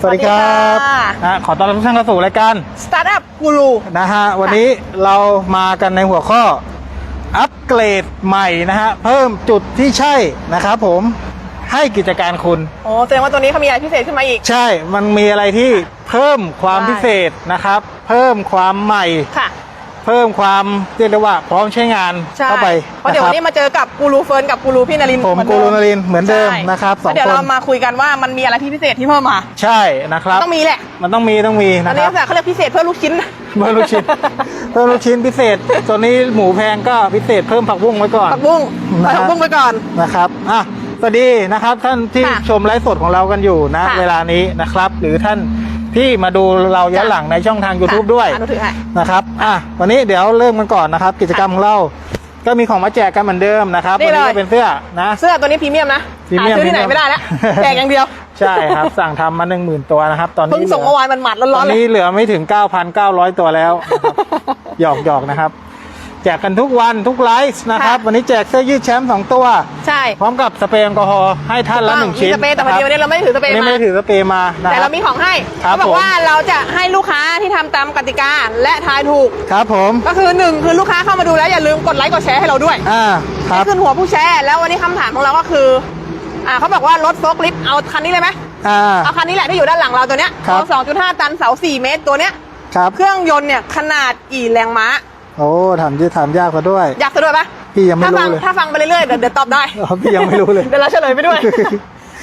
สวัสดีครับสวัสดีค่ะนะขอต้อนรับทุกท่านเข้าสู่รายการสตาร์ทอัพกูรูนะฮะวันนี้เรามากันในหัวข้ออัปเกรดใหม่นะฮะเพิ่มจุดที่ใช่นะครับผมให้กิจการคุณโอ้แสดงว่าตัวนี้เขามีอะไรพิเศษขึ้นมาอีก ใช่ มันมีอะไรที่เพิ่มความได้พิเศษนะครับ เพิ่มความใหม่ค่ะ เพิ่มความเรียกได้ว่าพร้อมใช้งานใช่เข้าไปเพราะเดี๋ยวควับนนี้มาเจอกับกูรูเฟิร์นกับกูรูพี่นรินทร์ผมเหอนกูเดิรูนรินทร์เหมือนเดิมใช่นะครับสองแล้วเดี๋ยวคนเรามาคุยกันว่ามันมีอะไรที่พิเศษที่เพิ่มมา ใช่นะครับ ต้องมีแหละ มันต้องมีต้องมีอันะนคนี้รับ ลักษณะเขาเรียกพิเศษเพื่อลูกชิ้นเพิ่มลูกชิ้น เพิ่มลูกชิ้นพิเศษตัวนี้หมูแพงก็พิเศษเพิ่มผักบุ้งไว้ก่อน ผักบุ้งนะฮะผักบุ้งไปก่อน นะครับ อะ สวัสดีนะครับท่านที่ค่ะชมไลฟ์สดของเรากันอยู่นะ ค่ะเวลานี้นะครับ หรือท่าน ที่มาดูเราย้อนค่ะหลังในช่องทาง YouTube ค่ะด้วยอะหนูถือให้ นะครับอะวันนี้เดี๋ยวเริ่มกันก่อนนะครับ กิจกรรมของเราก็มีของมาแจกกันเหมือนเดิมนะครับนี่วันี้เลยก็เป็นเสื้อนะ เสื้อตัวนี้พรีเมียมนะพรีเมียมหาซื้อที่ไหนพรีเมียม ไม่ได้แล้วแจกอย่างเดียวใช่ครับสั่งทำมาหนึ่งหมื่นตัวนะครับ ตอนนี้เพิ่งส่งเหลืเมื่อวานมันหมัดตร้ออนนๆเลยนี้เหลือไม่ถึง 9,900 ตัวแล้วนะครับหยอกหยอกนะครับ แจกกันทุกวันทุกไลฟ์นะครับ วันนี้แจกเสื้อยืดแชมป์สองตัว ใช่ พร้อมกับสเปรย์แอลกอฮอล์ให้ท่านละหนึ่งชิ้นมีสเปรย์แต่พอดีวันนี้เราไม่ได้ถือสเปรย์วันนี้มาไม่ได้ถือสเปรย์มานะแต่ครัเราบมีของให้ครับเขาบอผกมว่าเราจะให้ลูกค้าที่ทำตามกติกาและทายถูกครับผมก็คือหนึ่งคือลูกค้าเข้ามาดูแล้วอย่าลืมกดไลค์กดแชร์ให้เราด้วยอ่าครับนี่ขึ้นหัวผู้แชร์แล้ววันนี้คำถามของเราก็คืออ่าเขาบอกว่ารถโฟล์คลิฟต์เอาคันนี้เลยไหมอ่าเอาคันนี้แหละที่อยู่ด้านหลังเราตัวเนี้ยครับสองจุดห้าตันเสาสี่เมตรตัวเนี้ยครับเครื่องยนต์เนี่ยขนาดกี่แรงม้า โอ้ถามยืดถามยากกว่าด้วย อยากซะด้วยปะพี่ยังไม่ถ้ารู้ฟังเลย ถ้าฟังไปเรื่อยๆเดี๋ยวเดี๋ยวตอบได้ อ๋อพี่ยังไม่รู้เลย เดี๋ยวเราเฉลยไปด้วย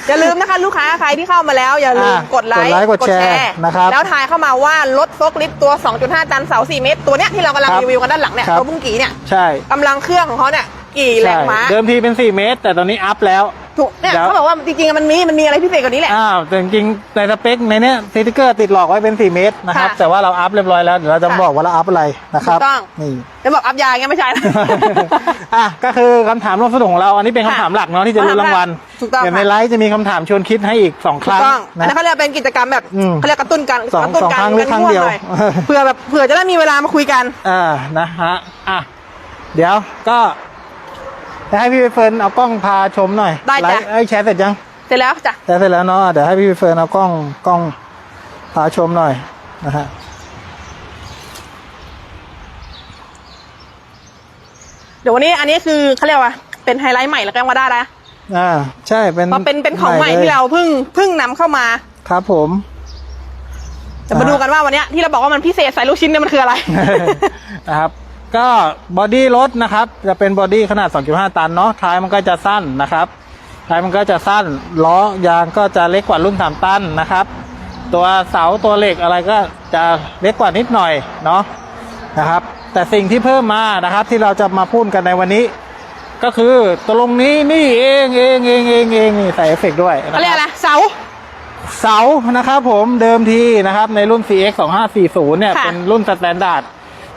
อย่าลืมนะคะ ลูกค้าใครที่เข้ามาแล้ว อย่าลืมอะกดไลค์กดไลค์กดแชร์นะครับ แล้วทายเข้ามาว่ารถโฟล์คลิฟต์ตัว 2.5 ตันเสา 4 เมตร ตัวเนี้ยที่เรากำลังครับรีวิวกันด้านหลังเนี่ยครับตัวบุ้งกีเนี่ยใช่ กำลังเครื่องของเขาเนี่ย กี่แรงม้าใช่เดิมทีเป็น 4 เมตร แต่ตอนนี้อัพแล้ว ถูกเนี่ยเดี๋ยวเขาบอกว่าจริงๆมันมีมันมีอะไรพิเศษกว่านี้แหละ อ้าวแต่จริงๆในสเปคในเนี้ยสติ๊กเกอร์ติดหลอกไว้เป็น 4 เมตรนะครับ ค่ะแต่ว่าเราอัพเรียบร้อยแล้วเดี๋ยวเราจะค่ะบอกว่าเราอัพอะไรนะครับถูกต้อง นี่ จะบอกอัพยาอย่างเงี้ยไม่ใช่นะ อะก็คือคำถามร่วมสนุกของเราอันนี้เป็นคำถามหลักเนาะที่จะรู้รางวัลถูกต้อง เดี๋ยวในค่ะไลฟ์จะมีคำถามชวนคิดให้อีก 2 คถูกรั้งต้องอันนะ นั้นเขาเรียกเป็นกิจกรรมแบบอืมเขาเรียกกระตุ้นกันสองกระตุ้นสองกัครั้งหรือครั้งเดียวหน่อเผื่อแบบเผื่อจะได้มีเวลามาคุยกัน อ่านะฮะอะเดี๋ยวก็ จะให้พี่ใบเฟิร์นเอากล้องพาชมหน่อยได้จ้ะลฟ์เอ้ยแชร์เสร็จยังเสร็จแล้วจ้ะ แชร์เสร็จแล้วเนาะเดี๋ยวให้พี่ใบเฟิร์นเอากล้องกล้องพาชมหน่อยนะฮะเดี๋ยววันนี้อันนี้คือเขาเรียกว่าเป็นไฮไลท์ใหม่แล้วกันว่าได้แล้วอ่าใช่เป็นเพราะเป็นเป็นของใหม่ลยที่เราเพิ่งเพิ่งนำเข้ามาครับผมจะมาดูกันว่าวันเนี้ยที่เราบอกว่ามันพิเศษใส่ลูกชิ้นเนี่ยมันคืออะไร นะครับ ก็บอดี้รถนะครับ จะเป็นบอดี้ขนาด 2.5 ตันเนาะท้ายมันก็จะสั้นนะครับ ท้ายมันก็จะสั้นล้อยางก็จะเล็กกว่ารุ่น 3 ตันนะครับ ตัวเสาตัวเหล็กอะไรก็จะเล็กกว่านิดหน่อยเนาะนะครับ แต่สิ่งที่เพิ่มมานะครับที่เราจะมาพูดกันในวันนี้ ก็คือตัวลงนี้นี่เองเองเองเองเองนี่ใส่เอฟเฟกต์ด้วยนะคเขาเรียกบอะไรเสา เสานะครับผมเดิมทีนะครับในรุ่น CX 2540เนี่ยค่ะ เป็นรุ่นสแตนดาร์ด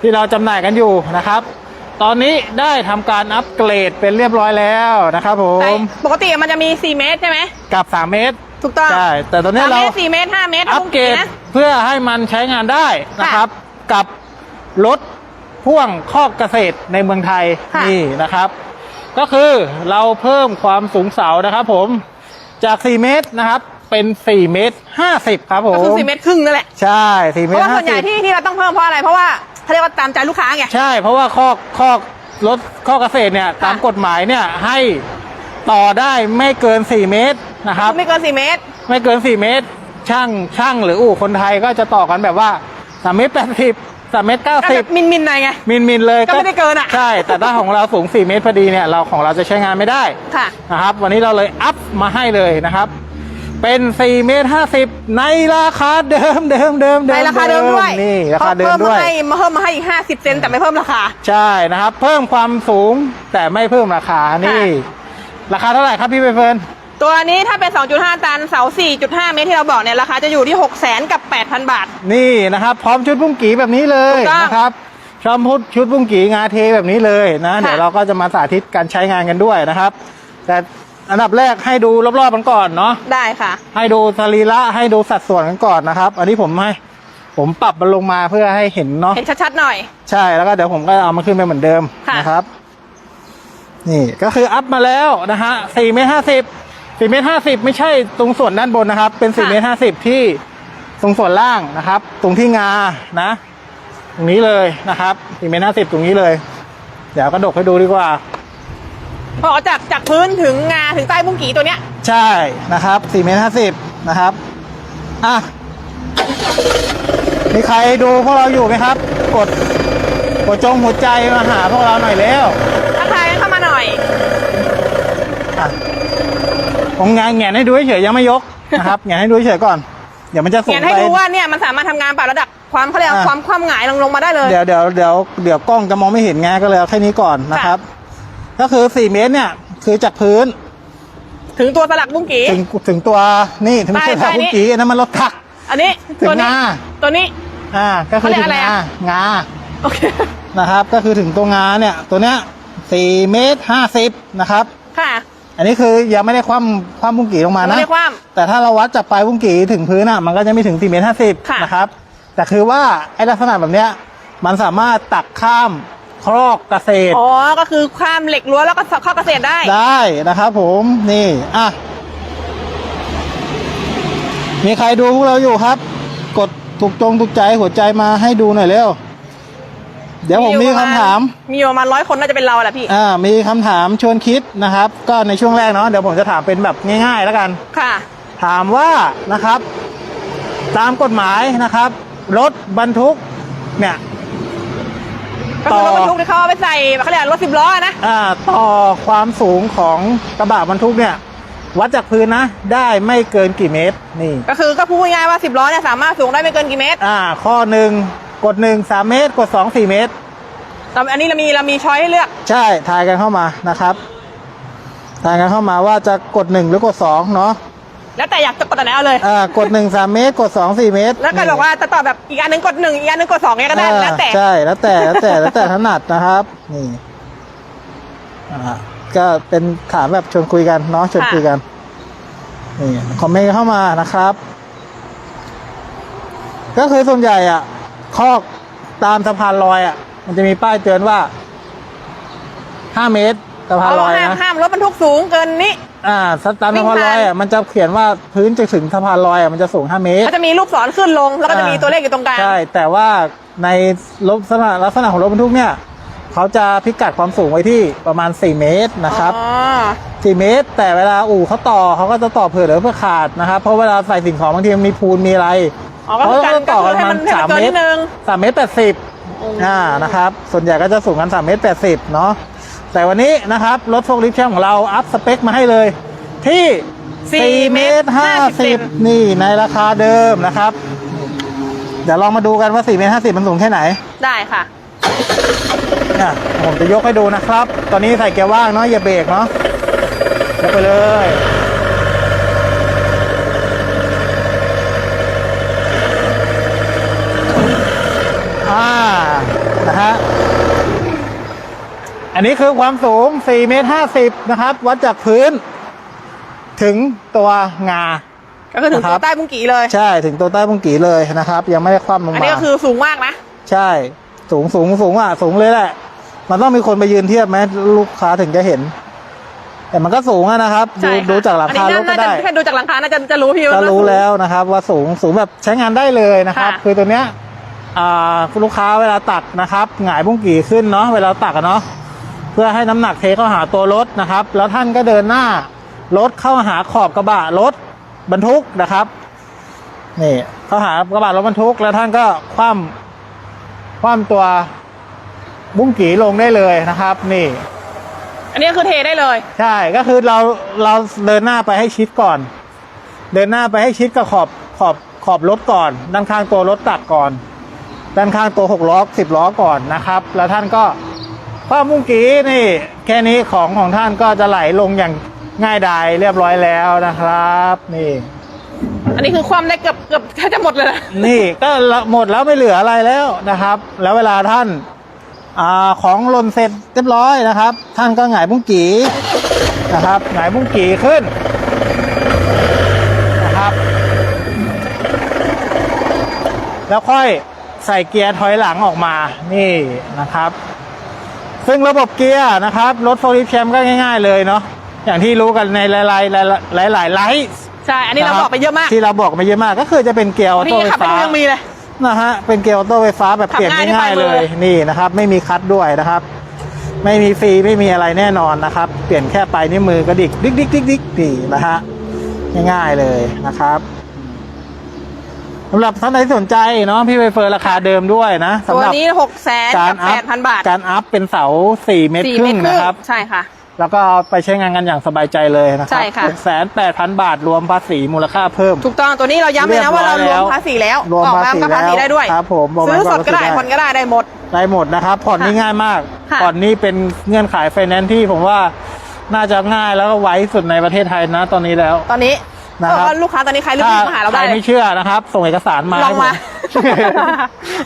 ที่เราจำหน่ายกันอยู่นะครับ ตอนนี้ได้ทำการอัปเกรดเป็นเรียบร้อยแล้วนะครับผแต่มปกติมันจะมี 4 เมตรใช่ไหมกับ 3 เมตรถูกต้องใช่แต่ตอนนี้สามเราเมตรสี่เมตรห้าเมตรอัปเกรดนะเพื่อให้มันใช้งานได้นะครับ กับรถพ่วงคอกเกษตรในเมืองไทยค่ะนี่นะครับ ก็คือเราเพิ่มความสูงเสานะครับผมจาก 4 เมตรนะครับ เป็น 4 เมตร 50 ครับผก็มคือสี่เมตรครึ่งนั่นแหละ ใช่ 4เพเมตราะรว่าส่วนใหญ่ที่ที่เราต้องเพิ่มเพราะอะไร เพราะว่า เขาเรียกว่าตามใจลูกค้าไง ใช่ เพราะว่าคอกคอกรถคอกเกษตรเนี่ยตามกฎหมายเนี่ยให้ต่อได้ไม่เกิน 4 เมตรนะครับ ไม่เกิน 4 เมตร ไม่เกิน 4 เมตร ช่างช่างหรืออู่คนไทยก็จะต่อกันแบบว่า3เมตร80 3เมตรก็แบบ90มินมินๆหน่อยไง มินมินเลยก็ไม่ได้เกินอะใช่ แต่ถ้าของเราสูง 4 เมตรพอดีเนี่ยเราของเราจะใช้งานไม่ได้ ค่ะ นะครับ วันนี้เราเลยอัพมาให้เลยนะครับ เป็น4เมตร50 ในราคาเดิมเดิมเดิมในราคาเดิมด้วยนี่ราคาเดิมพิ่ด้วยมาให้มาเพิ่มมาให้อีก50 เซนแต่ไม่เพิ่มราคา ใช่นะครับ เพิ่มความสูงแต่ไม่เพิ่มราคานี่ ราคาเท่าไหร่ครับพี่ใบเฟิร์นตัวนี้ถ้าเป็น 2.5 ตันเสา 4.5 เมตรที่เราบอกเนี่ยราคาจะอยู่ที่ 6 0 0 0 0กับ 8,000 บาท นี่นะครับ พร้อมชุดบุ้งกีแบบนี้เลยถูกต้องนะครับชอมพุดชุดบุ้งกีงาเทแบบนี้เลยนะค่ะเดี๋ยวเราก็จะมาสาธิตการใช้งานกันด้วยนะครับ แต่ อันดับแรกให้ดูรอบๆกันก่อนเนาะได้ค่ะ ให้ดูสรีระให้ดูสัดส่วนกันก่อนนะครับ อันนี้ผมให้ ผมปรับมันลงมาเพื่อให้เห็นเนาะเห็นชัดๆหน่อย ใช่แล้วก็เดี๋ยวผมก็เอามาขึ้นไปเหมือนเดิมค่ะ นะครับ นี่ก็คืออัพมาแล้วนะฮะ4เมตร50 4เมตร50ไม่ใช่ตรงส่วนด้านบนนะครับ เป็น4ค่ะเมตร50ที่ตรงส่วนล่างนะครับ ตรงที่งานะ ตรงนี้เลยนะครับ4เมตร50ตรงนี้เลย เดี๋ยวกระดกให้ดูดีกว่า พอจากจากพื้นถึงงาถึงใต้บุ้งกี่ตัวเนี้ย ใช่นะครับ4เมตร50นะครับ อะ มีใครดูพวกเราอยู่ไหมครับ กดกดจงหัวใจมาหาพวกเราหน่อยเร็วทักทายกันเข้ามาหน่อย อะผมงานแงนให้ดูเฉยๆยังไม่ยกนะครับ แงนให้ดูเฉยๆก่อน เดี๋ยวมันจะส่งเขียนไป ให้ดูว่าเนี่ยมันสามารถทำงานปรับระดับความเขาเรียกว่าอะ ความความหงายลงลงมาได้เลย เดี๋ยวเดี๋ยวเดี๋ยวเดี๋ยวกล้องจะมองไม่เห็นไงก็เลยเอาแค่นี้ก่อนนะครับ ก็คือ4เมตรเนี่ยคือจากพื้น ถึงตัวสลักบุ้งกี่ถึงถึงตัวนี่ถึงไม่ใช่ใช่ทางใช่คุนี่ณกีอันนั้นมันรถถัก อันนี้ถึงตัวนี้งาตัวนี้ อ่าก็คือเขาเรียถึกงอะไรงาอะงาโอเคนะครับ ก็คือถึงตัวงาเนี่ยตัวเนี้ยสี่เมตรห้าสิบนะครับ ค่ะ อันนี้คือยังไม่ได้คว่ำคว่ำบุ้งกี่ลงมาไม่นะได้คว่แต่ถ้าเราวัดจากปลายบุ้งกี่ถึงพื้นอะมันก็จะไม่ถึง4เมตรห้าสิบค่ะ นะครับ แต่คือว่าไอ้ลักษณะแบบเนี้ยมันสามารถตักข้าม ครอกเกษตร อ๋อ ก็คือข้ามเหล็กรั้วแล้วก็เข้าเกษตรได้ ได้นะครับผมนี่อะมีใครดูพวกเราอยู่ครับ กดถูกจงถูกใจหัวใจมาให้ดูหน่อยเร็ว เดี๋ยวผมมีคำถาม มีอยู่ประมาณร้อยคนน่าจะเป็นเราแหละพี่อ่ามีคำถามชวนคิดนะครับ ก็ในช่วงแรกเนาะเดี๋ยวผมจะถามเป็นแบบง่าย ๆ แล้วกัน ค่ะ ถามว่านะครับ ตามกฎหมายนะครับ รถบรรทุกเนี่ย ก็คือรถต่อบรรทุกที่เขาเอาไปใส่เขาเรียกรถสิบล้อนะ อ่าต่อความสูงของกระบะบรรทุกเนี่ย วัดจากพื้นนะ ได้ไม่เกินกี่เมตรนี่ ก็คือก็พูดง่ายๆว่าสิบล้อเนี่ยสามารถสูงได้ไม่เกินกี่เมตรอ่า ข้อหนึ่งกดหนึ่งสามเมตร กดสองสี่เมตร แต่อันนี้เรามีเรามีช้อยให้เลือก ใช่ ทายกันเข้ามานะครับ ทายกันเข้ามาว่าจะกดหนึ่งหรือกดสองเนาะ แล้วแต่อยากจะกดอันไหนเอาเลย อ่ากดหนึ่งสามเมตรกดสองสี่เมตรแล้วก็บอกว่าจะตอบแบบอีกอันหนึงกดหนึ่งอีกอันหนึงกดสองเนี่ยก็ได้อ่าแล้วแต่ ใช่แล้วแต่แล้วแต่แล้วแต่ถนัดนะครับ นี่อ่าก็เป็นถามแบบชวนคุยกันเนาะชวนคุยกันนี่คอมเมนต์เข้ามานะครับ ก็คือส่วนใหญ่อะคอกตามสะพานลอยอะ มันจะมีป้ายเตือนว่าห้าเมตรสะพานเอาลอยห้ามนะห้ามรถบรรทุกสูงเกินนี้ อ่าสตาร์ทวิ่สะงพานลอยผ่าอะนมันจะเขียนว่าพื้นจะถึงสะพานลอยอะมันจะสูง 5 เมตรก็จะมีลูกศรขึ้นลง แล้วก็จะมีตัวเลขอยู่ตรงกลาง ใช่ แต่ว่าในลักษณะลักษณะของรถบรรทุกเนี่ยเขาจะพิกัดความสูงไว้ที่ประมาณ 4 เมตรนะครับอ๋อ4เมตร แต่เวลาอู่เขาต่อเขาก็จะต่อเผื่อเหลือเพื่อขาดนะครับ เพราะเวลาใส่สิ่งของบางทีมันมีปูนมีอะไรอ๋อก็คือการเขาต่อก็กันคือให้มัมันนให้สามันมเกินเมนิตดรนึงสามเมตรแปดสิบอืมอ่านะครับ ส่วนใหญ่ก็จะสูงกัน3เมตร80เนาะ แต่วันนี้นะครับรถโฟล์ลิฟต์แชมป์ของเราอัพสเปคมาให้เลยที่ 4 เมตร 50 นี่ในราคาเดิมนะครับ เดี๋ยวลองมาดูกันว่า 4 เมตร 50 มันสูงแค่ไหน ได้ค่ะอะผมจะยกให้ดูนะครับ ตอนนี้ใส่เกียร์ว่างเนาะอย่าเบรกเนาะยกไปเลยอ่านะฮะ อันนี้คือความสูง4เมตร50นะครับ วัดจากพื้น ถึงตัวงา ก็คือถึงนะครับตัวใต้บุ้งกี่เลย ใช่ถึงตัวใต้ปุงกีเลยนะครับ ยังไม่ได้คว่ำลงอันมานี้ก็คือสูงมากนะ ใช่ สูงสูงสูงอะ สูงเลยแหละ มันต้องมีคนไปยืนเทียบไหมลูกค้าถึงจะเห็น แต่มันก็สูงอะนะครับดูใช่ค่ะดูจากหลังคารถก็อันนี้น่าได้จะแค่ดูจากหลังคาน่าจะจะรู้พี่จะว่ารู้สูงแล้วนะครับ ว่าสูงสูงแบบใช้งานได้เลยนะครับค่ะคือตัวเนี้ยอ่าลูกค้าเวลาตักนะครับหงายบุ้งกี่ขึ้นเนาะเวลาตักอะเนาะ เพื่อให้น้ำหนักเทเข้าหาตัวรถนะครับ แล้วท่านก็เดินหน้ารถเข้าหาขอบกระบะรถบรรทุกนะครับนี่เข้าหากระบะรถบรรทุก แล้วท่านก็คว่ำคว่ำตัวบุ้งกี่ลงได้เลยนะครับ นี่ อันนี้ก็คือเทได้เลย ใช่ก็คือเราเราเดินหน้าไปให้ชิดก่อน เดินหน้าไปให้ชิดกับขอบขอบขอบรถก่อน ด้านข้างตัวรถตักก่อน ด้านข้างตัวหกล้อสิบล้อก่อนนะครับ แล้วท่านก็ คว้ามุ้งกี้นี่ แค่นี้ของของท่านก็จะไหลลงอย่างง่ายดายเรียบร้อยแล้วนะครับ นี่ อันนี้คือความได้เกือบเกือบแทบจะหมดเลยนะนี่ก็หมดแล้วไม่เหลืออะไรแล้วนะครับ แล้วเวลาท่านอาของหล่นเสร็จเรียบร้อยนะครับ ท่านก็หงายบุ้งกีนะครับหงายบุ้งกีขึ้นนะครับ แล้วค่อยใส่เกียร์ถอยหลังออกมานี่นะครับ ซึ่งระบบเกียร์นะครับ รถโฟลิฟแชมก็ง่ายๆเลยเนาะอย่างที่รู้กันในหลายๆหลายๆหลายๆไลฟ์ใช่ อันนี้เราะคบอกไปเยอะมากที่เราบอกไปเยอะมากก็คือจะเป็นเกียร์ออโต้พี่ไฟขับไปฟ้าดูยังมีเลยนะฮะเป็นเกียร์ออโต้ไฟฟ้าแบบเปลี่ยนขับง่ายด้วยง่ายๆปลายมืเลอยนี่นะครับ ไม่มีคัดด้วยนะครับ ไม่มีฟรีไม่มีอะไรแน่นอนนะครับ เปลี่ยนแค่ปลายนิ้วมือกระดิกดิ๊กดิ๊กดิ๊กดิ๊กนี่นะฮะง่ายๆเลยนะครับ สำหรับท่านใดที่สนใจเนาะพี่ไปเฟิร์นราคาเดิมด้วยนะตัสำวหรับนี้หกแสนกากัรบอัแปพดพันบาทการอัพเป็นเสาสี่เมตรสี่ครึ่เมตงรครึ่งนะครับ ใช่ค่ะ แล้วก็เอาไปใช้งานกันอย่างสบายใจเลยนะคใช่รับค่ะ หกแสนแปดพันบาทรวมภาษีมูลค่าเพิ่ม ถูกต้องตัวนี้เราย้ำเลยนะว่าเรารวมภาษีแล้วรวมออกภามาษีก็ภาษีแล้วได้ด้วยครับผมบอกซื้อไว้สก่อนดก็ได้ว่าซื้อได้ ผ่อนก็ได้ได้หมด ได้หมดนะครับ ผ่อนนี่ค่ะง่ายมาก ค่ะ ผ่อนนี่เป็นเงื่อนไขไฟแนนซ์ที่ผมว่าน่าจะง่ายแล้วก็ไวที่สุดในประเทศไทยนะตอนนี้แล้ว ตอนนี้ นะครับเพราะว่าลูกค้าตอนนี้ใครรีบๆมาหาเราใครได้เลยไม่เชื่อนะครับ ส่งเอกสารมาลองมาให้ผม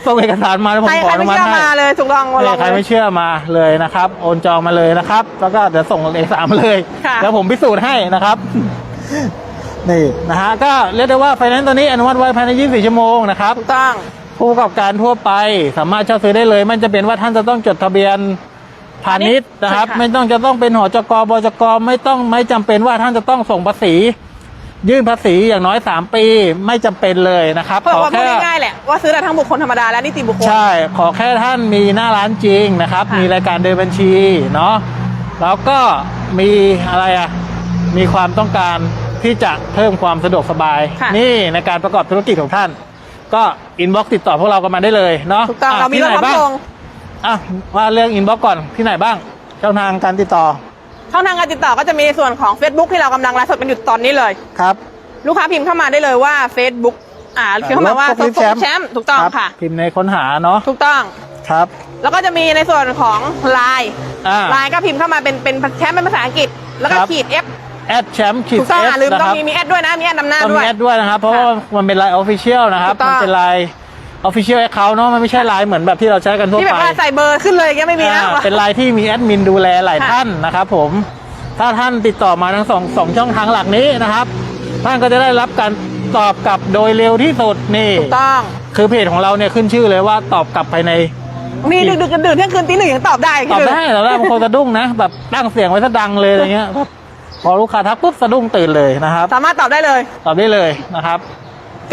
ส่งเอกสารมาแล้วผมใครขอใครอนุไม่มัติเชื่อให้มาเลยถูกต้องมาลเนี่อยงใครเลไม่ยเชื่อมาเลยนะครับ โอนจองมาเลยนะครับ แล้วก็เดี๋ยวส่งเอกสารมาเลยค่ะแล้วผมพิสูจน์ให้นะครับนี่นะฮะก็เรียกได้ว่าไฟแนนซ์ตัวนี้อนุมัติไว้ภายใน 24 ชั่วโมงนะครับถูกต้องผู้ประกอบการทั่วไปสามารถเช่าซื้อได้เลย มันจะเป็นว่าท่านจะต้องจดทะเบียนพาณิชย์นะครับใช่ค่ะไม่ต้องจะต้องเป็นหอจกบจกไม่ต้องไม่จำเป็นว่าท่านจะต้องส่งภาษี ยื่นภาษีอย่างน้อย 3 ปีไม่จำเป็นเลยนะครับเพราะว่าพูแค่ดง่ายๆแหละว่าซื้อได้ทั้งบุคคลธรรมดาและนิติบุคคล ใช่ ขอแค่ท่านมีหน้าร้านจริงนะครับ ค่ะ มีรายการเดินบัญชีเนาะแล้วก็มีอะไรอะมีความต้องการที่จะเพิ่มความสะดวกสบาย ค่ะนี่ในการประกอบธุรกิจของท่าน ก็อินบ็อกติดต่อพวกเรากันมาได้เลยเนาะถูกต้องะเรามีที่รถไหนพร้อมบ้างส่ง อะว่าเรื่องอินบ็อกก่อนที่ไหนบ้างช่องทางการติดต่อ ช่องทางการติดต่อก็จะมีในส่วนของ Facebook ที่เรากำลังไลฟ์สดกันอยู่ตอนนี้เลย ครับ ลูกค้าพิมพ์เข้ามาได้เลยว่า Facebook อ่าพิมพ์เข้ามาว่ารถโซฟลิปแชมป์ถูกต้องรับค่ะ พิมพ์ในค้นหาเนาะถูกต้อง ครับ แล้วก็จะมีในส่วนของ Line อ่า Line ก็พิมพ์เข้ามาเป็นเป็นแชมป์เป็นภาษาอังกฤษ แล้วก็ครับ ขีด F แอดแชมป์ขีดถูกต้องเออะสลืมนะต้อคงรับมีมีแอดด้วยนะมีแอดนำหน้าต้องด้มีวย แอดด้วยนะครับ เพราะว่ามันเป็นไลน์ออฟฟิเชียลนะครับ ถูกต้องมันเป็นไลน์ ออฟฟิเชียลแอคเคาท์เนาะมันไม่ใช่ไลน์เหมือนแบบที่เราใช้กันทั่วที่แบบไปว่าใส่เบอร์ขึ้นเลยยังไม่มีนะอ่าเป็นไลน์ที่มีแอดมินดูแลหลายค่ะท่านนะครับผมถ้าท่านติดต่อมาทั้งสองสองช่องทางหลักนี้นะครับ ท่านก็จะได้รับการตอบกลับโดยเร็วที่สุดนี่ถูกต้อง คือเพจของเราเนี่ยขึ้นชื่อเลยว่าตอบกลับภายใน มีดึกดึกๆดื่นๆเที่ยงคืนตีหนึ่งยังตอบได้ตอบคือได้แต่ว่าบางคนสะดุ้งนะแบบตั้งเสียงไว้ซะดังเลยอะไรเงี้ยแบบพอลูกค้าทักปุ๊บสะดุ้งตื่นเลยนะครับ สามารถตอบได้เลย ตอบได้เลยนะครับ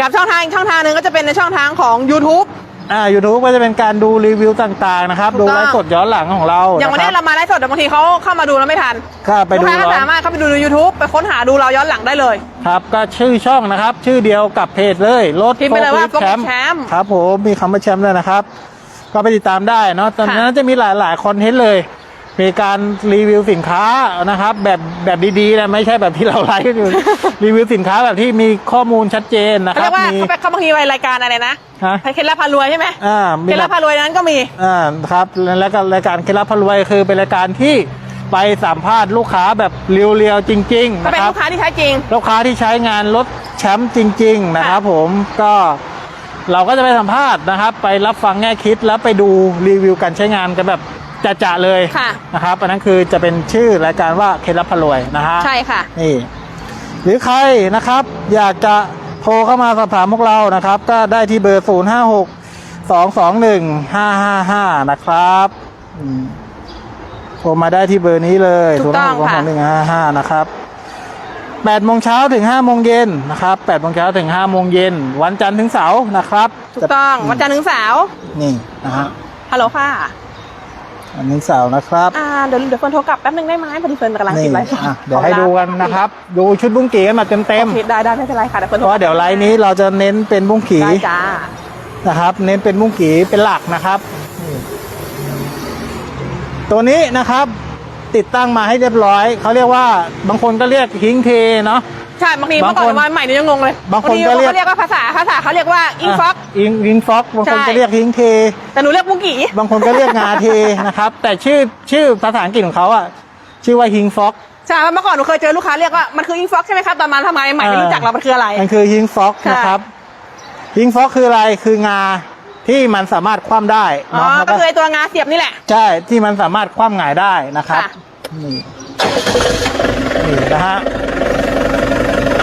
กับช่องทางอีกช่องทางหนึ่งก็จะเป็นในช่องทางของ YouTube อ่า YouTube ก็จะเป็นการดูรีวิวต่างๆนะครับ ถูดูกต้อง ไลฟ์สดย้อนหลังของเราอย่างวันนี้ะคเรารับมาไลฟ์สดแต่บางทีเขาเข้ามาดูแล้วไม่ทันก็ไปลูดูกค้าก็ย้อนสามารถเข้าไปดูใน YouTube ไปค้นหาดูเราย้อนหลังได้เลย ครับก็ชื่อช่องนะครับ ชื่อเดียวกับเพจเลยรถพิมพ์ไปเลยว่าแชม Focus ป์ Champ ครับผมมีคำว่าแชมป์ด้วยนะครับ ก็ไปติดตามได้เนาะตอนนั้นจะมีหลายๆคอนเทนต์เลย มีการรีวิวสินค้านะครับ แบบแบบดีๆนะไม่ใช่แบบที่เราไลฟ์กันอยู่รีวิวสินค้าแบบที่มีข้อมูลชัดเจนนะเขาคเรีรัยบกว่ามี เขาไปเขาบางทีไปรายการอะไรนะฮะ เคล็ดลับพารวยใช่ไหมอ่าเคมีล็ดแบลับบพารวยนั้นก็มี อ่าครับแล้วก็รายการเคล็ดลับพลรวยคือเป็นรายการที่ไปสัมภาษณ์ลูกค้าแบบเรียวๆจริง ๆ ก็นะเป็นครับ ลูกค้าที่ใช้จริง ลูกค้าที่ใช้งานรถแชมป์จริง ๆ นะครับผมก็เราก็จะไปสัมภาษณ์นะครับ ไปรับฟังแง่คิดแล้วไปดูรีวิวการใช้งานกันแบบ จะๆเลยค่ะนะครับอันนั้นคือจะเป็นชื่อรายการว่าเคล็ดลับพลรวยนะฮะใช่ค่ะนี่ หรือใครนะครับ อยากจะโทรเข้ามาสอบถามพวกเรานะครับ ก็ได้ที่เบอร์ 0 5 6 2 2 1 5 5 5 นะครับอืมโทรมาได้ที่เบอร์นี้เลยถูกต้อง0 5 6 2 2 1 5 5 นะครับ8โมงเช้าถึง5โมงเย็นนะครับ8โมงเช้าถึง5โมงเย็นวันจันทร์ถึงเสาร์นะครับ ถูกต้องวันจันทร์ถึงเสาร์นี่นะฮะฮัลโหลค่ะ วันนี้เสาร์นะครับอ่าเดี๋ยวเดี๋ยวเฟิร์นโทรกลับแป๊บนึงได้ไหมพอดีเฟิร์นกำลังนี่กินไลฟ์สดอะเดี๋ยวให้ดูกันนะครับ ดูชุดบุ้งกีกันมาเต็มโอเคได้ได้ไม่เป็นไรค่ะเดี๋ยวเฟิร์นๆโทเพรราะว่าเดี๋ยวไลน์นี้เราจะเน้นเป็นบุ้งกีได้จ้านะครับ เน้นเป็นมุ้งกีเป็นหลักนะครับนี่ตัวนี้นะครับ ติดตั้งมาให้เรียบร้อย เขาเรียกว่าบางคนก็เรียกฮิงเทเนาะ ใช่บางทีบางเมื่อก่อคนนมาใหม่นี่ยังงงเลยบางคนทีก็เรียกเขาเรียกว่าภาษาภาษาเขาเรียกว่าอิงฟ็อกอิงอิงฟ็อกบางคนใช่ก็เรียกฮิงเท แต่หนูเรียกบุ้งกี่บางคนก็เรียกงาเทนะครับ แต่ชื่อชื่อภาษาอังกฤษของเขาอะชื่อว่าฮิงฟ็อกใช่เมื่อก่อนหนูเคยเจอลูกค้าเรียกว่ามันคืออิงฟ็อกใช่ไหมครับตอนมาทำไมใหม่ไม่รู้จักเรามันคืออะไร มันคือฮิงฟ็อกค่ะนะครับฮิงฟ็อกคืออะไรคืองา ที่มันสามารถคว่ำได้อ๋อเนาะแล้วก็คือไอตัวงาเสียบนี่แหละ ใช่ที่มันสามารถคว่ำหงายได้นะครับค่ะ นี่นี่นะฮะ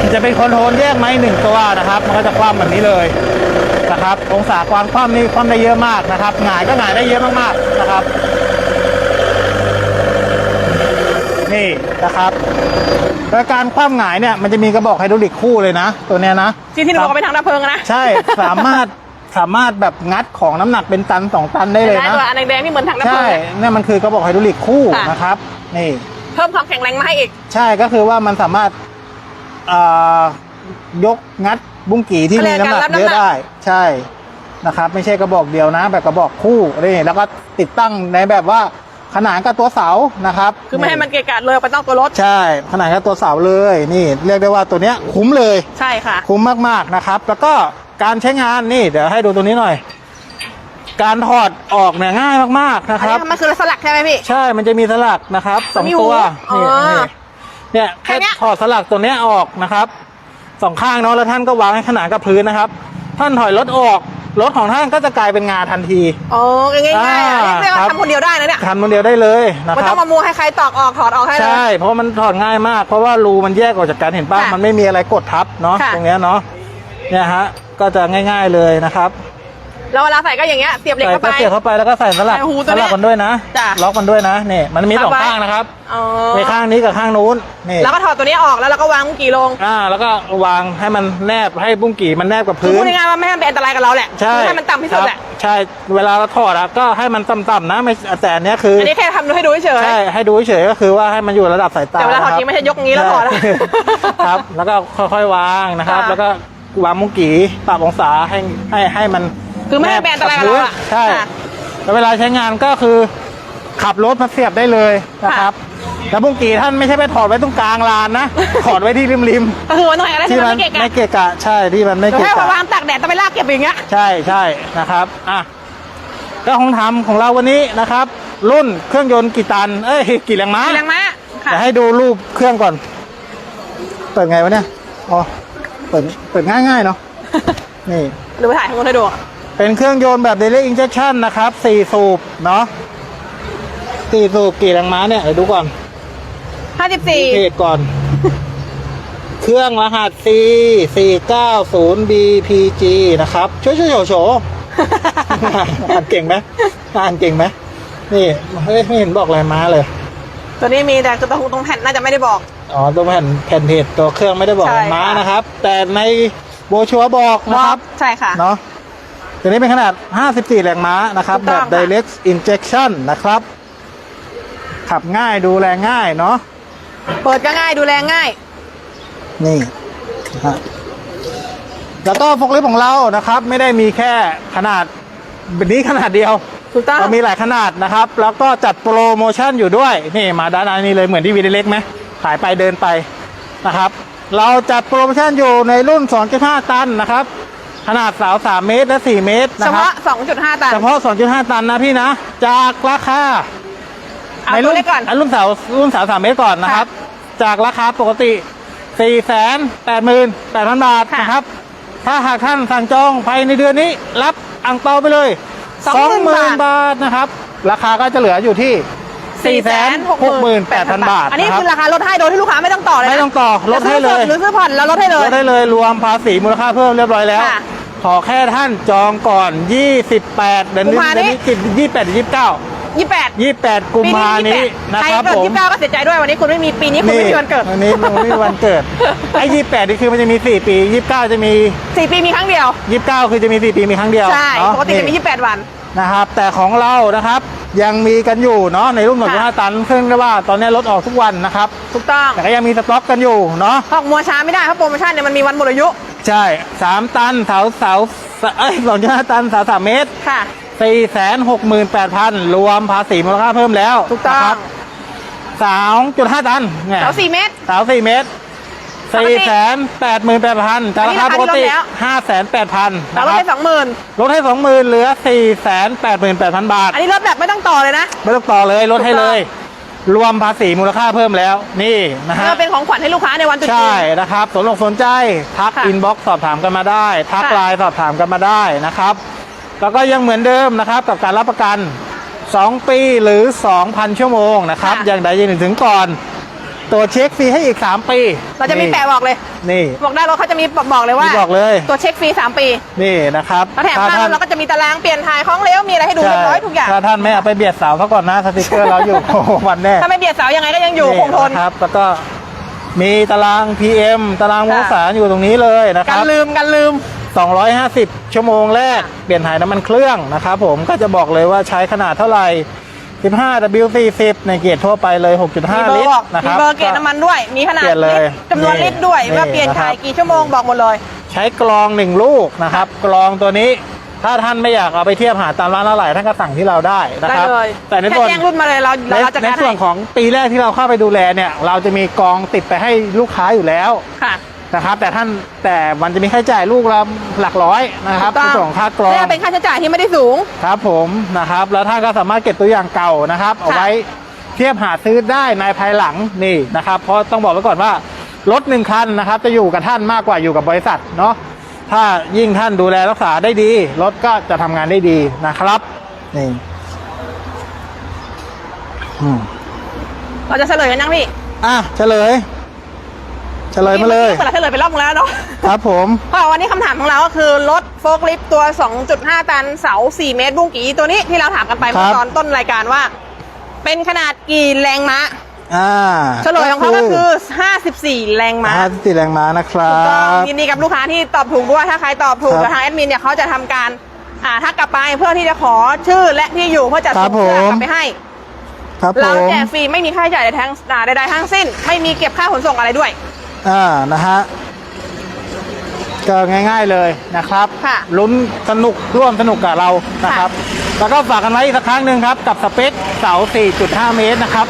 มันจะเป็นคอนโทรลแยกไม้หนึ่งตัวนะครับ มันก็จะคว่ำแบบนี้เลยนะครับ องศาความคว่ำนี่คว่ำได้เยอะมากนะครับหงายก็หงายได้เยอะมากๆนะครับ นี่นะครับโดยการคว่ำหงายเนี่ยมันจะมีกระบอกไฮดรอลิกคู่เลยนะ ตัวเนี้ยนะ ที่ที่หนูบอกว่าเป็นทางดับเพลิงอะนะ ใช่ สามารถ สามารถแบบงัดของน้ำหนักเป็นตันสองตันได้เลยได้นะตัวอันแดงๆนี่เหมือนทางดับเพลิใช่งอะเนี่ยมันคือกระบอกไฮดรอลิกคู่ค่ะนะครับนี่เพิ่มความแข็งแรงมาให้อีก ใช่ก็คือว่ามันสามารถเอ่อยกงัดบุ้งกี่ที่มีน้ำหนักเยอะได้ใช่นะครับ ไม่ใช่กระบอกเดียวนะ แบบกระบอกคู่นี่แล้วก็ติดตั้งในแบบว่าขนานกับตัวเสานะครับ คือไม่ให้มันเกะกะเลยไปต้องตัวรถ ใช่ ขนานกับตัวเสาเลย นี่ เรียกได้ว่าตัวเนี้ยคุ้มเลย ใช่ค่ะ คุ้มมากๆนะครับ แล้วก็ การใช้งานนี่เดี๋ยวให้ดูตัวนี้หน่อย การถอดออกเนี่ยง่ายมากๆนะอันคนี้รับ มันคือสลักใช่ไหมพี่ ใช่ มันจะมีสลักนะครับสองมีหูตัวอ๋อนี่นี่เนี่ยแค่แค่เนี้ยถอดสลักตัวเนี้ยออกนะครับสองข้างเนาะแล้วท่านก็วางให้ขนานกับพื้นนะครับ ท่านถอยรถออกรถของท่านก็จะกลายเป็นงาทันทีอ๋อง่ายๆอะอ่าเรียกว่าครับทำคนเดียวได้นะเนี่ยทำคนเดียวได้เลยนะไม่คต้รัอบงมามัวให้ใครตอกออกถอดออกให้เลยใช่เพราะมันถอดง่ายมากเพราะว่ารูมันแยกออกจากกันเห็นป่ะค่ะมันไม่มีอะไรกดทับเนาะค่ะตรงเนี้ยเนาะ เนี่ยฮะก็จะง่าย ๆเลยนะครับแล้วเวลาใส่ก็อย่างเงี้ยเสียบเหล็กใส่เข้าไป ก็เสียบเข้าไปแล้วก็ใส่สลักใส่หูตัสวเนี้ลัยกมันด้วยนะ จ้ะล็อกมันด้วยนะนี่มันมีสองทับไว้ ข้างนะครับอ๋อในข้างนี้กับข้างนู้นนี่แล้วก็ถอดตัวนี้ออกแล้วเราก็วางมุ้งกี่ลงอ่าแล้วก็วางให้มันแนบให้บุ้งกี่มันแนบกับคือพื้นพูดง่ายๆว่าไม่ให้มันเป็นอันตรายกับเราแหละใช่คือให้มันต่ำที่สุดแหละครับใช่เวลาเราถอดอะก็ให้มันต่ำๆนะไม่แต่อันเนี้ยคืออันนี้แค่ทำให้ดูเฉย ใช่ให้ดูเฉยๆก็คือว่าให้มันอยู่ระดับสายตาแต่เวลาถอดจริงไม่ใช่ยกอย่างนี้แล้วถอดนะใช่ครับ แล้วก็ค่อยๆวางนะครับค่ะแล้วก็ วางมุ้งกี่ปรับองศาให้ให้ให้มันคือไม่ให้เป็นอันตรายกับเราอะใช่ค่ะแล้วเวลาใช้งานก็คือ ขับรถมาเสียบได้เลยนะครับแล้วบุ้งกี่ท่านไม่ใช่ไปถอดไว้ตรงกลางลานนะถอดไว้ที่ริมก็คือมันต้องอย่างนั้นๆที่ที่มัมันนไม่เกะกะไม่เกะกะ ใช่ที่มันไม่เดี๋ยวเกะให้มากะ วางตากแดดต้องไปลากเก็บอย่างเงี้ย ใช่ใช่นะครับอะก็ของทำของเราวันนี้นะครับ รุ่นเครื่องยนต์กี่ตัน เอ้ยกี่แรงม้ามีแรงม้าค่ะ เดี๋ยวให้ดูรูปเครื่องก่อน เปิดไงวะเนี่ยอ๋อ เปิดเปิดง่ายๆเนาะ นี่ หรือไปถ่ายข้างบนให้ดูเป็นเครื่องยนต์แบบ Direct Injection นะครับ 4 สูบ เนาะ4สูบกี่แรงม้าเนี่ยเดี๋ยวดูก่อน54เพจก่อน เครื่องรหัส C 490 BPG นะครับช่วยช่วยโฉโฉ อ่านเก่งไหมอ่านเก่งไหมนี่เฮ้ยไม่เห็นบอกอะไรม้าเลย ตัวนี้มีแต่คือตรงตรงแผ่นน่าจะไม่ได้บอก อ๋อตัวแผ่นแผ่นเพจตัวเครื่องไม่ได้บอกใช่ม้าค่ะ นะครับ แต่ในโบรชัวร์บอกนะครับใช่ค่ะ เนาะตัวนี้เป็นขนาด 54 แรงม้านะครับ ถูกแบต้บองค่ะ direct injection นะครับ ขับง่ายดูแลง่ายเนาะเปิดก็ง่ายดูแลง่าย นี่นะฮะแล้วก็ฟกลิฟต์ของเรานะครับ ไม่ได้มีแค่ขนาดแบบนี้ขนาดเดียว ถูกต้องเรามีหลายขนาดนะครับ แล้วก็จัดโปรโมชั่นอยู่ด้วย นี่มาด้านหน้านี้เลยเหมือนที่วีดีเล็กไหม ขายไปเดินไปนะครับ เราจัดโปรโมชั่นอยู่ในรุ่น 2.5 ตันนะครับ ขนาดเสา3 เมตร และ 4 เมตรเฉนะครับ พาะ 2.5 ตัน เฉพาะ 2.5 ตันนะพี่นะ จากราคาเอาในตัวรุ่นเล็กก่อนอันรุ่นเสารุ่นเสา3 เมตรก่อนนะครับ จากราคาปกติ 488,000 บาทค่ะนะครับ ถ้าหากท่านสั่งจองภายในเดือนนี้ รับอังเปาไปเลย20,000 20,000บาทนะครับ ราคาก็จะเหลืออยู่ที่ 468,000 บาทอันนี้นะคคือรับราคาลดให้โดยที่ลูกค้าไม่ต้องต่อเลยนะไม่ต้องต่อลดให้เลยจะซื้อสหรือซื้อผ่อนแล้วลดให้เลลยดได้เลยรวมภาษีมูลค่าเพิ่มเรียบร้อยแล้วค่ะขอแค่ท่านจองก่อน 28 เดือนนี้กุมภาเดือนนี้นี้28 29 28 28 กุมปีภานี้นี้28นะใครครับเกิดผม29 ก็เสียใจด้วยวันนี้คุณไม่มีปีนี้คุณไม่มีวันเกิดอันนี้มันไม่มีวันเกิดไอ้28 นี่คือมันจะมี 4 ปี 29 จะมี 4 ปีมีครั้งเดียว 29 คือจะมี 4 ปีมีครั้งเดียวใช่เนาะปกติจะมีนี่28 วันนะครับแต่ของเรานะครับ ยังมีกันอยู่เนาะในรุ่นค่ะ25ตันซึ่งเรียกว่าตอนนี้รถออกทุกวันนะครับ ถูกต้องแต่ก็ยังมีสต็อกกันอยู่เนาะออกมัวช้าไม่ได้เพราะโปรโมชั่นเนี่ยมันมีวันหมดอายุ ใช่สามตันเสาเสาเอ้ยสองจุดห้าตันเสาสามเมตรค่ะสี่แสนหกหมื่นแปดพันรวมภาษีมูลค่าเพิ่มแล้วถูกต้องนะครับสองจุดห้าตันเนี่ยเสา4เมตรเสาสี่เมตร ปกติสี่แสนแปดหมื่นแปดพันแต่อันรานี้คาปกติราคาที่ลดแล้ว ห้าแสนแปดพันเรานะลคดรับให้สองหมื่นลดให้สองหมื่นเหลือสี่แสนแปดหมื่นแปดพันบาท อันนี้ลดแบบไม่ต้องต่อเลยนะ ไม่ต้องต่อเลยลดให้เลย รวมภาษีมูลค่าเพิ่มแล้ว นี่นะฮะก็เป็นของขวัญให้ลูกค้าในวันตรุษจีใช่นนะครับสนอกสนใจทักค่ะอินบ็อกซ์สอบถามกันมาได้ ทักค่ะ ไลน์สอบถามกันมาได้นะครับ แล้วก็ยังเหมือนเดิมนะครับกับการรับประกัน 2 ปีหรือ 2,000 ชั่วโมงนะครับ อย่างใดอย่างหนึ่งถึงก่อน ตัวจเช็คฟรีให้อีก 3 ปีเราจะมีนี่แปะบอกเลย นี่ บอกได้รถเขาจะมีบอกเลยว่ามีบอกเลย ตัวเช็คฟรี 3 ปี นี่นะครับแล้วแถมถ้าข้างท่านเราก็จะมีตารางเปลี่ยนถ่ายของเหลวมีอะไรให้ดูเรียบร้อยทุกอย่างถ้าท่านไม่เอาไปเบียดเสาเขาก่อนนะสติกเกอร์เราอยู่โอ้โหวันแน่ถ้าไม่เบียดเสายังไงก็ยังอยู่คงทนนะครับ แล้วก็มีตาราง PM ตารางวงศาอยู่ตรงนี้เลยนะคกัรันบลืมกันลืม 250 ชั่วโมงแรก เปลี่ยนถ่ายน้ำมันเครื่องนะครับผมก็จะบอกเลยว่าใช้ขนาดเท่าไหร่ 15 W40 ในเกียร์ทั่วไปเลย มี6.5 เบอลิร์ตบรอกนะคมีรับ เบอร์เกจน้ำมันด้วย มีขนาดเปลี่ยนเลยลิตรจำนวนนี่ลิตรด้วยนี่ว่าเปลี่ยนนะครับถ่ายกี่ชั่วโมงบอกหมดเลย ใช้กรองหนึ่งลูกนะครับกรองตัวนี้ถ้าท่านไม่อยากเอาไปเทียบหาตามร้านอะไหล่ท่านก็สั่งที่เราได้นะได้ครับ เลยแต่ในแค่ส่วนแจ้งรุ่นมาเลยเราในเราจะในการส่วนให้ของปีแรกที่เราเข้าไปดูแลเนี่ย เราจะมีกรองติดไปให้ลูกค้าอยู่แล้ว ค่ะ นะครับ แต่ท่านแต่มันจะมีค่าใช้จ่ายลูกละหลักร้อยนะครับถูกในต้องส่วนของค่ากรองนี่เป็นค่าใช้จ่ายที่ไม่ได้สูง ครับผมนะครับ แล้วท่านก็สามารถเก็บตัวอย่างเก่านะครับ เอาไว้เทียบหาซื้อได้ในภายหลังนี่นะครับ เพราะต้องบอกไว้ก่อนว่ารถหนึ่งคันนะครับ จะอยู่กับท่านมากกว่าอยู่กับบริษัทเนาะถ้ายิ่งท่านดูแลรักษาได้ดี รถก็จะทำงานได้ดีนะครับนี่อืมเราจะเฉลยกันยังพี่ อะเฉลย เฉลยมาเลยเปิดเฉลยไปรอบนึงแล้วเนาะครับผมเพราะวันนี้คำถามของเราก็คือรถโฟล์คลิฟต์ตัว 2.5 ตันเสา 4 เมตรบุ้งกี่ตัวนี้ที่เราถามกันไปเมื่อตอนต้นรายการว่า เป็นขนาดกี่แรงม้าอ่าเฉลยของเขาก็คือ 54 แรงม้าห้าสิบสี่แรงม้านะครัถูกต้องบยินดีกับลูกค้าที่ตอบถูกด้วย ถ้าใครตอบถูกครับเดี๋ยวทางแอดมินเนี่ยเขาจะทำการอ่าถ้ากลับไปเพื่อที่จะขอชื่อและที่อยู่เพื่อจะครัส่บงเสื้อผมกลับไปให้ครับผเรามแจกฟรีไม่มีค่าใช้จ่ายใดๆทั้งอ่าใดๆทั้งสิ้น ไม่มีเก็บค่าขนส่งอะไรด้วย อ่านะฮะก็ง่าย ๆเลยนะครับค่ะลุ้นสนุกร่วมสนุกกับเรานะครับ แล้วก็ฝากกันไว้อีกสักครั้งหนึ่งครับกับสเปคเสา 4.5 เมตรนะครับ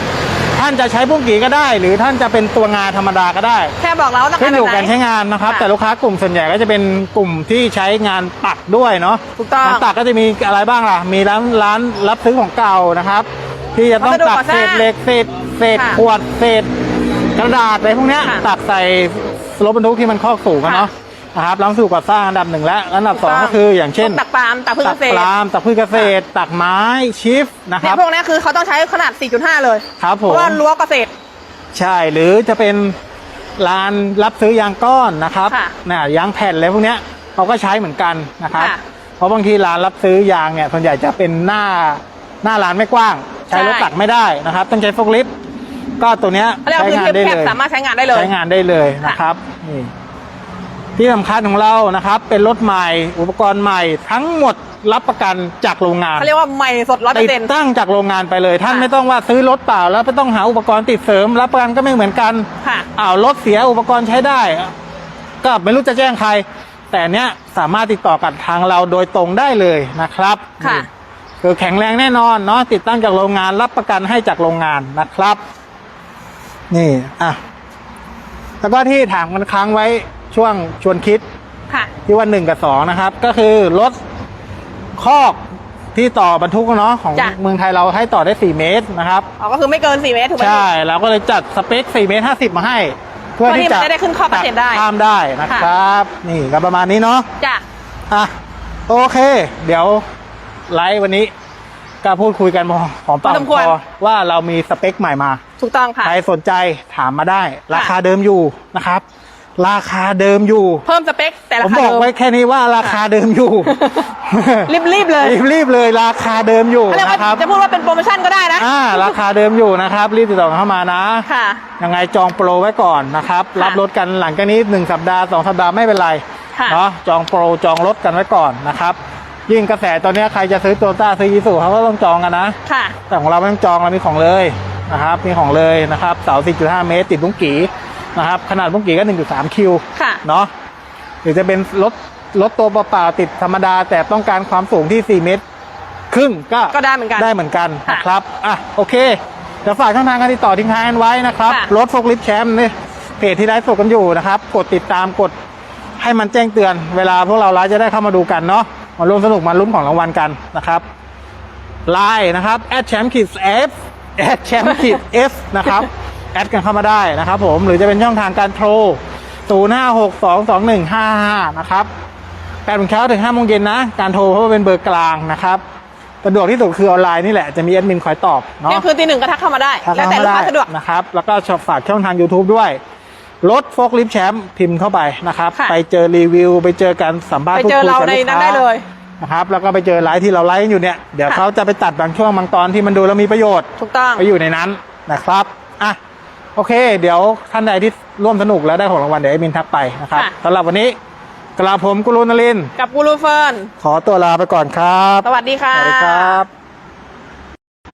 ท่านจะใช้บุ้งกี่ก็ได้ หรือท่านจะเป็นตัวงานธรรมดาก็ได้แค่บอกเราต้องขึ้กานรอยู่แบบการไหนใช้งานนะครับ ค่ะแต่ลูกค้ากลุ่มส่วนใหญ่ก็จะเป็นกลุ่มที่ใช้งานปักด้วยเนาะถูกต้องงานปักก็จะมีอะไรบ้างล่ะ มีร้านร้านรับซื้อของเก่านะครับ ที่จะต้องวัสดุตักก่อสเศร้างษเหล็กเศษเศษค่ะ ขวดเศษ กระดาษอะไรพวกเนี้ยค่ะตักใส่รถบรรทุกที่มันคอกสูงอะเนาะนะครับล้างสู่ก่อสร้างอันดับหนึ่งแล้วอันดับสองก็คืออย่างเช่นตักปาล์มตักพืชตัเกษตปรลามตักพืชเกษตร ตักไม้ชิฟนะคเนี่รัยบ พวกนี้คือเขาต้องใช้ขนาด 4.5 เลย ครับผเพมราะว่ารั้วเกษตร ใช่หรือจะเป็นร้านรับซื้อยางก้อนนะครับค่ะนะยางแผ่นอะไรพวกเนี้ยเขาก็ใช้เหมือนกันนะครับค่ะ เพราะบางทีร้านรับซื้อยางเนี่ยส่วนใหญ่จะเป็นหน้าหน้าร้านไม่กว้าง ใช้รถใช่ตักไม่ได้นะครับ ต้องใช้โฟล์คลิฟต์ ก็ตัวเนี้ยเขาเรียกว่าใช้พื้นงานที่ได้แคเลบยสามารถใช้งานได้เลย ใช้งานได้เลยนะครับนี่ที่สำคัญของเรานะครับ เป็นรถใหม่อุปกรณ์ใหม่ทั้งหมดรับประกันจากโรงงานเขาเรียกว่าใหม่สดร้อยเปอติร์เซ็นดต์ ตั้งจากโรงงานไปเลย ท่านค่ะ ไม่ต้องว่าซื้อรถเปล่า แล้วไม่ต้องหาอุปกรณ์ติดเสริม รับประกันก็ไม่เหมือนกัน ค่ะ อ้าวรถเสียอุปกรณ์ใช้ได้ ก็ไม่รู้จะแจ้งใคร แต่เนี้ยสามารถติดต่อกับทางเราโดยตรงได้เลยนะครับค่ะ นี่คือแข็งแรงแน่นอนเนาะติดตั้งจากโรงงานรับประกันให้จากโรงงานนะครับ นี่ อะ แล้วก็ที่ถามกันค้างไว้ช่วงชวนคิด ค่ะ ที่ว่าหนึ่งกับสองนะครับ ก็คือรถคอกที่ต่อบรรทุกเนาะของจ้ะ เมืองไทยเราให้ต่อได้ 4 เมตรนะครับ อ๋อก็คือไม่เกิน 4 เมตรถูกไหม ใช่ เราก็เลยจัดสเปค 4 เมตร 50 มาให้ เพื่อเพื่อที่ที่จะมันจะได้ขึ้นข้อเกษตรได้ข้ามได้นะครับ นี่ก็ประมาณนี้เนาะ จ้ะ อะ โอเค เดี๋ยวไลฟ์วันนี้ ก็พูดคุยกันพอหอมปากหอมคอว่าเรามีสเปคใหม่มา ถูกต้องค่ะ ใครสนใจถามมาได้ ราคาเดิมอยู่นะครับ ราคาเดิมอยู่ เพิ่มสเปคแต่ผรามคาบอกเดิมไว้แค่นี้ว่าราคาเดิมอยู่ รีบๆเลยรีบๆเลยราคาเดิมอยู่เขาเรียกว่านะครับจะพูดว่าเป็นโปรโมชั่นก็ได้นะอ่าราคาเดิมอยู่นะครับ รีบติดต่อเข้ามานะค่ะยังไงจองโปรไว้ก่อนนะครับค่ะรับรถกันหลังจากนี้หนึ่งสัปดาห์สองสัปดาห์ไม่เป็นไรค่ะเนาะจองโปรจองรถกันไว้ก่อนนะครับ ยิ่งกระแสตอนนี้ใครจะซื้อโตโยต้าซื้อยีสูเขาก็ต้องจองกันนะ ค่ะ แต่ของเราไม่ต้องจองเรามีของเลยนะครับ มีของเลยนะครับเสา 4.5 เมตร ติดบุ้งกีนะครับ ขนาดบุ้งกีก็ 1.3 คิวค่ะ เนาะหรือจะเป็นรถรถตัวเปล่าๆติดธรรมดา แต่ต้องการความสูงที่ 4 เมตร ครึ่งก็ก็ได้เหมือนกันได้เหมือนกันค่ะนะครับอะโอเคเดี๋ยวฝากช่องทางการติดต่อทิ้งท้ายกันไว้นะครับ ค่ะ รถโฟกลิฟแชมป์นี่เพจที่ไลฟ์สดกันอยู่นะครับ กดติดตามกดให้มันแจ้งเตือน เวลาพวกเราไลฟ์จะได้เข้ามาดูกันเนาะ มาร่วมสนุกมาลุ้นของรางวัลกันนะครับไลน์นะครับแอดแชมป์ขีดเอฟแอดแชมป์ขีดเอฟนะครับแอดกันเข้ามาได้นะครับผมหรือจะเป็นช่องทางการโทร0 5 6 2 2 1 5 5นะครับ8โมงเช้าถึง5โมงเย็นนะ การโทรเพราะว่าเป็นเบอร์กลางนะครับสะดวกที่สุดคือออนไลน์นี่แหละ จะมีแอดมินคอยตอบเนาะเที่ยงคืนตีหนึ่งก็ทักเข้ามาได้ทักแล้วเข้าแต่มาลูกได้ค้าสะดวกนะครับ แล้วก็ชอบฝากช่องทาง YouTube ด้วย รถโฟกลิฟแชมป์พิมพ์เข้าไปนะครับ ค่ะ ไปเจอรีวิว ไปเจอการสัมภาษณ์ไปพูดเจอคุยเรากับในลูกนั้นค้าได้เลย นะครับแล้วก็ไปเจอไลฟ์ที่เราไลฟ์อยู่เนี่ย เดี๋ยวค่ะ เขาจะไปตัดบางช่วงบางตอนที่มันดูแล้วมีประโยชน์ถูกต้อง ไปอยู่ในนั้นนะครับอะโอเค เดี๋ยวท่านใดที่ร่วมสนุกแล้วได้ของรางวัลเดี๋ยวแอดมินทักไปนะครับค่ะ สำหรับวันนี้กราผมกุลูนลินทร์กับกูรูเฟิร์นขอตัวลาไปก่อนครับสวัสดีค่ะ สวัสดีครับ